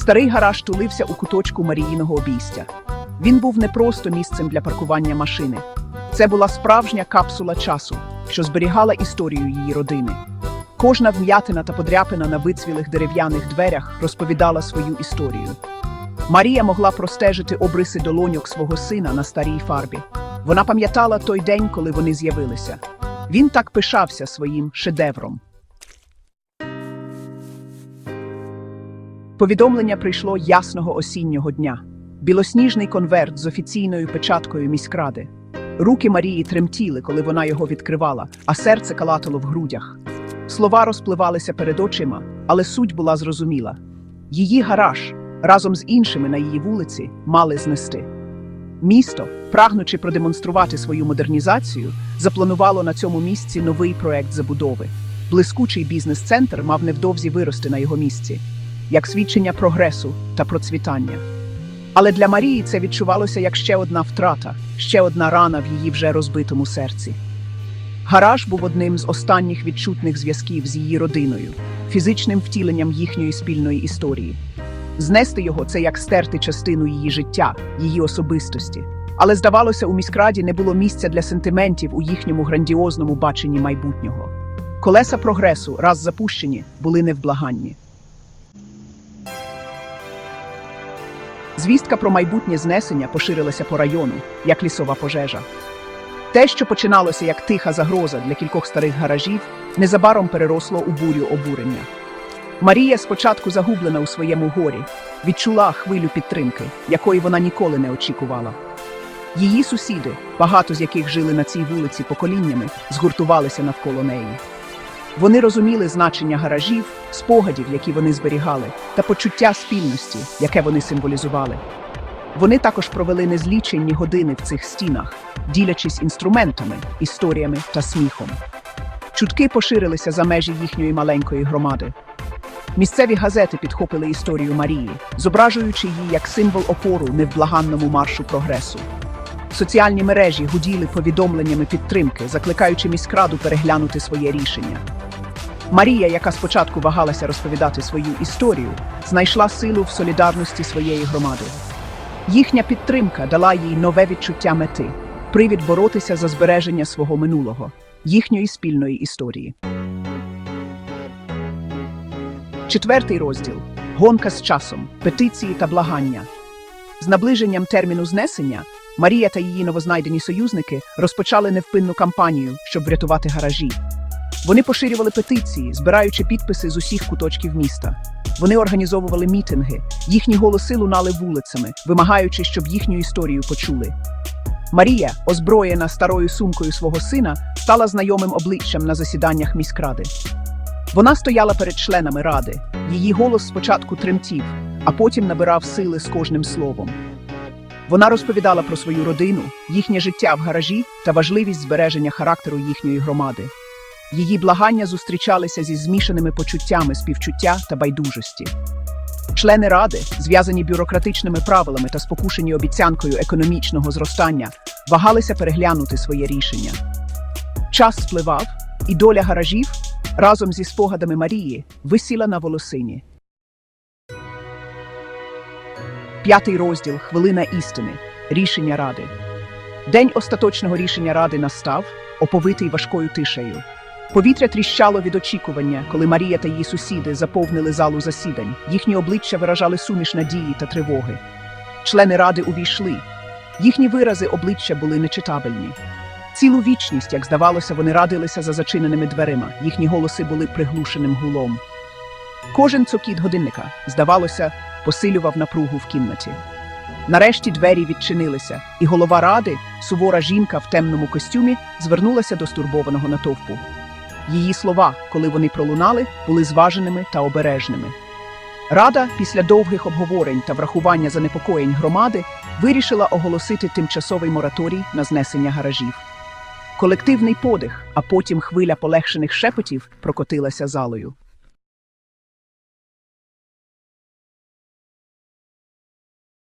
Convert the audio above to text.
Старий гараж тулився у куточку Маріїного обійстя. Він був не просто місцем для паркування машини. Це була справжня капсула часу, що зберігала історію її родини. Кожна вм'ятина та подряпина на вицвілих дерев'яних дверях розповідала свою історію. Марія могла простежити обриси долоньок свого сина на старій фарбі. Вона пам'ятала той день, коли вони з'явилися. Він так пишався своїм шедевром. Повідомлення прийшло ясного осіннього дня. Білосніжний конверт з офіційною печаткою міськради. Руки Марії тремтіли, коли вона його відкривала, а серце калатало в грудях. Слова розпливалися перед очима, але суть була зрозуміла. Її гараж разом з іншими на її вулиці мали знести. Місто, прагнучи продемонструвати свою модернізацію, запланувало на цьому місці новий проект забудови. Блискучий бізнес-центр мав невдовзі вирости на його місці, як свідчення прогресу та процвітання. Але для Марії це відчувалося як ще одна втрата, ще одна рана в її вже розбитому серці. Гараж був одним з останніх відчутних зв'язків з її родиною, фізичним втіленням їхньої спільної історії. Знести його це як стерти частину її життя, її особистості. Але здавалося, у міськраді не було місця для сентиментів у їхньому грандіозному баченні майбутнього. Колеса прогресу, раз запущені, були невблаганні. Звістка про майбутнє знесення поширилася по району, як лісова пожежа. Те, що починалося як тиха загроза для кількох старих гаражів, незабаром переросло у бурю обурення. Марія, спочатку загублена у своєму горі, відчула хвилю підтримки, якої вона ніколи не очікувала. Її сусіди, багато з яких жили на цій вулиці поколіннями, згуртувалися навколо неї. Вони розуміли значення гаражів, спогадів, які вони зберігали, та почуття спільності, яке вони символізували. Вони також провели незліченні години в цих стінах, ділячись інструментами, історіями та сміхом. Чутки поширилися за межі їхньої маленької громади. Місцеві газети підхопили історію Марії, зображуючи її як символ опору невблаганному маршу прогресу. Соціальні мережі гуділи повідомленнями підтримки, закликаючи міськраду переглянути своє рішення. Марія, яка спочатку вагалася розповідати свою історію, знайшла силу в солідарності своєї громади. Їхня підтримка дала їй нове відчуття мети, привід боротися за збереження свого минулого, їхньої спільної історії. Четвертий розділ гонка з часом, петиції та благання. З наближенням терміну знесення Марія та її новознайдені союзники розпочали невпинну кампанію, щоб врятувати гаражі. Вони поширювали петиції, збираючи підписи з усіх куточків міста. Вони організовували мітинги, їхні голоси лунали вулицями, вимагаючи, щоб їхню історію почули. Марія, озброєна старою сумкою свого сина, стала знайомим обличчям на засіданнях міськради. Вона стояла перед членами ради. Її голос спочатку тремтів, а потім набирав сили з кожним словом. Вона розповідала про свою родину, їхнє життя в гаражі та важливість збереження характеру їхньої громади. Її благання зустрічалися зі змішаними почуттями співчуття та байдужості. Члени ради, зв'язані бюрократичними правилами та спокушені обіцянкою економічного зростання, вагалися переглянути своє рішення. Час спливав, і доля гаражів разом зі спогадами Марії висіла на волосині. П'ятий розділ Хвилина істини. Рішення ради. День остаточного рішення ради настав, оповитий важкою тишею. Повітря тріщало від очікування, коли Марія та її сусіди заповнили залу засідань. Їхні обличчя виражали суміш надії та тривоги. Члени ради увійшли. Їхні вирази обличчя були нечитабельні. Цілу вічність, як здавалося, вони радилися за зачиненими дверима. Їхні голоси були приглушеним гулом. Кожен цокіт годинника, здавалося, посилював напругу в кімнаті. Нарешті двері відчинилися, і голова ради, сувора жінка в темному костюмі, звернулася до стурбованого натовпу. Її слова, коли вони пролунали, були зваженими та обережними. Рада, після довгих обговорень та врахування занепокоєнь громади, вирішила оголосити тимчасовий мораторій на знесення гаражів. Колективний подих, а потім хвиля полегшених шепотів прокотилася залою.